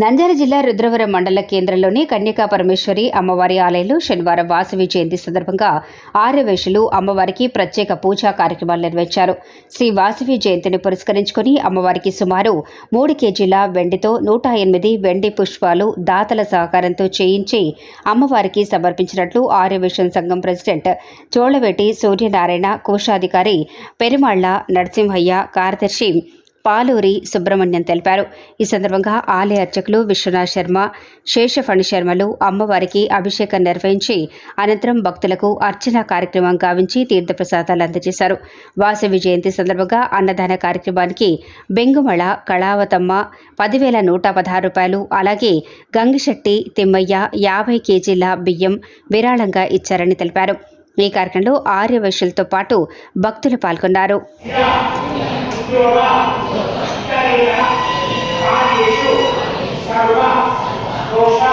నంద్యాల జిల్లా రుద్రవరం మండల కేంద్రంలోని కన్యకా పరమేశ్వరి అమ్మవారి ఆలయంలో శనివారం వాసవి జయంతి సందర్భంగా ఆర్యవేశులు అమ్మవారికి ప్రత్యేక పూజా కార్యక్రమాలు నిర్వహించారు. శ్రీ వాసవి జయంతిని పురస్కరించుకుని అమ్మవారికి సుమారు మూడు కేజీల వెండితో నూట ఎనిమిది వెండి పుష్పాలు దాతల సహకారంతో చేయించి అమ్మవారికి సమర్పించినట్లు ఆర్యవేశం సంఘం ప్రెసిడెంట్ చోళవేటి సూర్యనారాయణ కోశాధికారి పెరిమాళ్ళ నరసింహయ్య కార్యదర్శి పాలూరి సుబ్రహ్మణ్యం తెలిపారు. ఈ సందర్భంగా ఆలయ అర్చకులు విశ్వనాథ్ శర్మ శేషఫణి శర్మలు అమ్మవారికి అభిషేకం నిర్వహించి అనంతరం భక్తులకు అర్చన కార్యక్రమం గావించి తీర్థప్రసాదాలు అందజేశారు. వాసవి జయంతి సందర్భంగా అన్నదాన కార్యక్రమానికి బెంగుమళ కళావతమ్మ పదివేల నూట పదహారు రూపాయలు అలాగే గంగిశెట్టి తిమ్మయ్య యాభై కేజీల బియ్యం విరాళంగా ఇచ్చారని తెలిపారు. ఈ కార్యక్రమంలో ఆర్యవైశ్యులతో పాటు భక్తులు పాల్గొన్నారు. ద్వారా